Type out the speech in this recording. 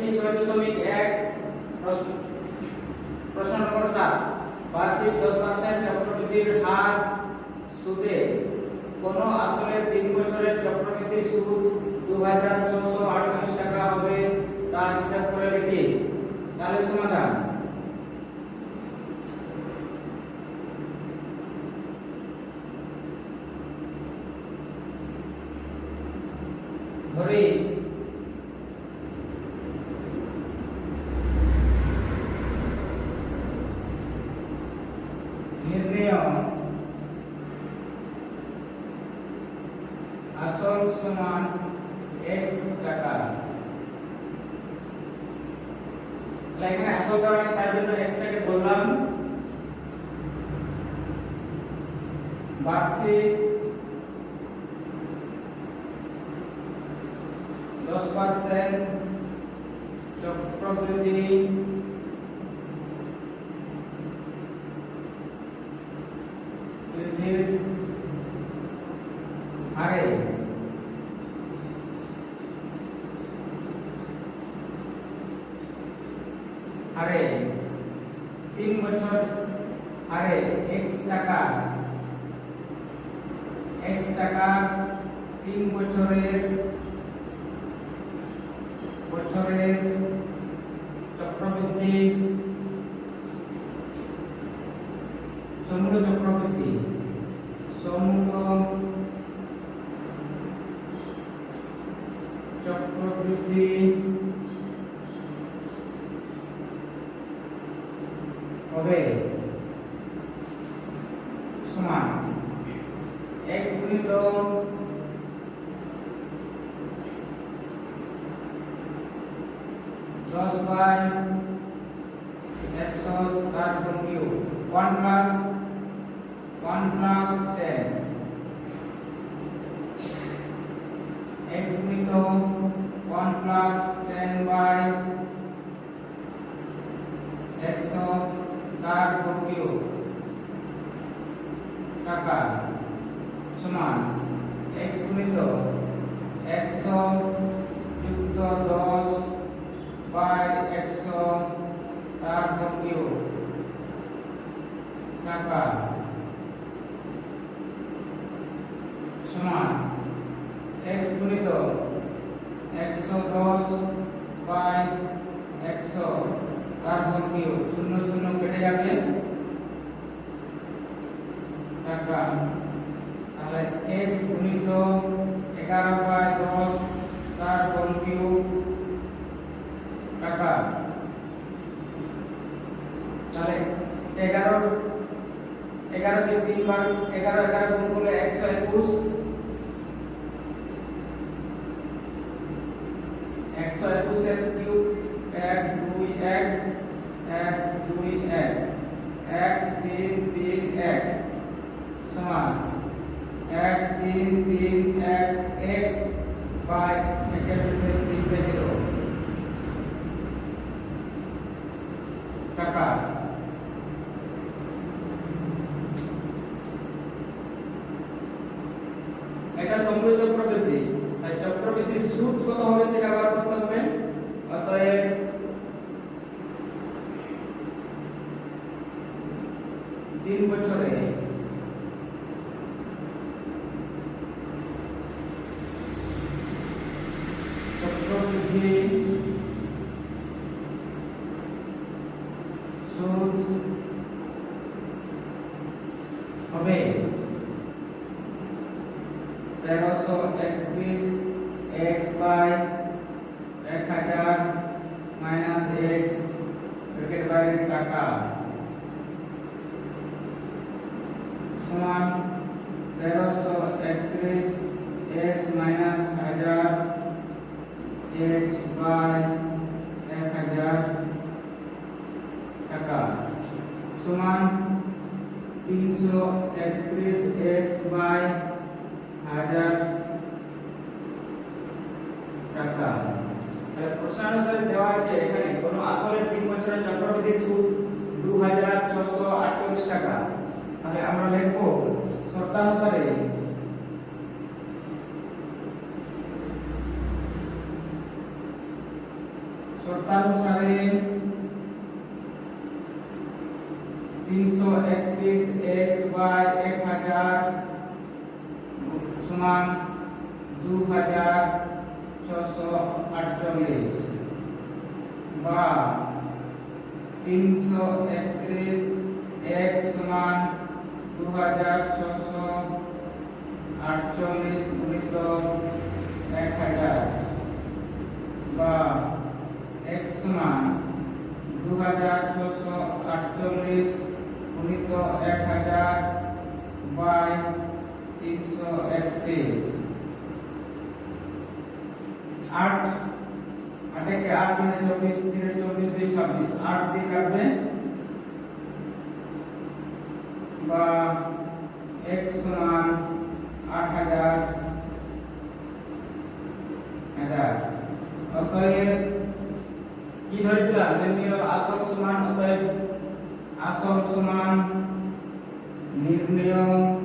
কি ছয় দশমিক এক, প্রশ্ন প্রশ্ন নম্বর সাত, বার্ষিক দশ পার্সেন্ট চক্রবৃদ্ধির হার সুদে কোন আসলের তিন বছরের চক্রবৃদ্ধি সুদ দু হাজার ছশো আটচল্লিশ টাকা হবে তা হিসাব করে লিখি। তাহলে সমাধান। ধরি নির্ণয় আসল সমান x টাকা এখানে আসল নেই তার জন্য x টাকে বললাম। বার্ষিক দশ পার্সেন্ট চক্রবৃদ্ধি হারে হারে তিন বছর হারে এক্স টাকা। এক্স টাকা তিন বছরের বছরের চক্রবৃদ্ধি। সমূল চক্রবৃদ্ধি। সমূল চক্রবৃদ্ধি হবে সমান x গুণিত দশ বাই একশো তার গুণ Q one plus one plus ten X গুণিত ওয়ান প্লাস টেন বাই একশো তার গুণ কিউ টাকা সমান এক্স গুণিত একশো যুক্ত দশ বাই একশো তার গুণ কিউ টাকা সমান এক্স গুণিত একশো দশ বাই একশো তার গুণ কিউ শূন্য শূন্য কেটে যাবে। টাকা তাহলে এক্স গুণিত এগারো বাই দশ তার কিউ টাকা? তাহলে এগারো, এগারোকে তিনবার, এগারো এগারো গুণ করলে একশো। একুশ একশো একুশের কিউব এক, দুই, এক এক, দুই, এক। এক, তিন তিন, এক। সমান। এক তিন তিন এক এক্স বাই একের ভিতরে তিন দিল টাকা এটা সমগ্র চক্রবৃদ্ধি তাই চক্রবৃদ্ধি সুদ কত হবে সেটা বার করতে হবে। অতএব তিন বছরে চক্রবৃদ্ধি সুদ হবে তেরোশো একত্রিশ এক্স বাই এক হাজার মাইনাস এক্স ব্র্যাকেট বাইরের টাকা সমান তেরোশো একত্রিশ এক্স মাইনাস হাজার এক্স বাই এক হাজার টাকা সমান তিনশো একত্রিশ এক্স বাই হাজার টাকা তাহলে প্রশ্নানুসারে দেওয়া আছে এখানে কোন আসলে তিন বছরের চক্রবৃদ্ধি সুদ দু হাজার ছশো আটচল্লিশ টাকা তাহলে আমরা লিখব শর্তানুসারে শর্তানুসারে তিনশো একত্রিশ এক্স বাই এক হাজার সমান দু হাজার ছশো আটচল্লিশ বা তিনশো একত্রিশ এক সমান দু হাজার ছশো আটচল্লিশ গুণিত এক হাজার। আট আটেকে আট দিনে চব্বিশ দিনে চব্বিশ দুই ছাব্বিশ আট দিয়ে কাটবে বা এক সমান আট হাজার হাজার অতএব কি ধরেছিলাম নির্ণয় আসক সমান অতএব আসক সমান নির্ণয়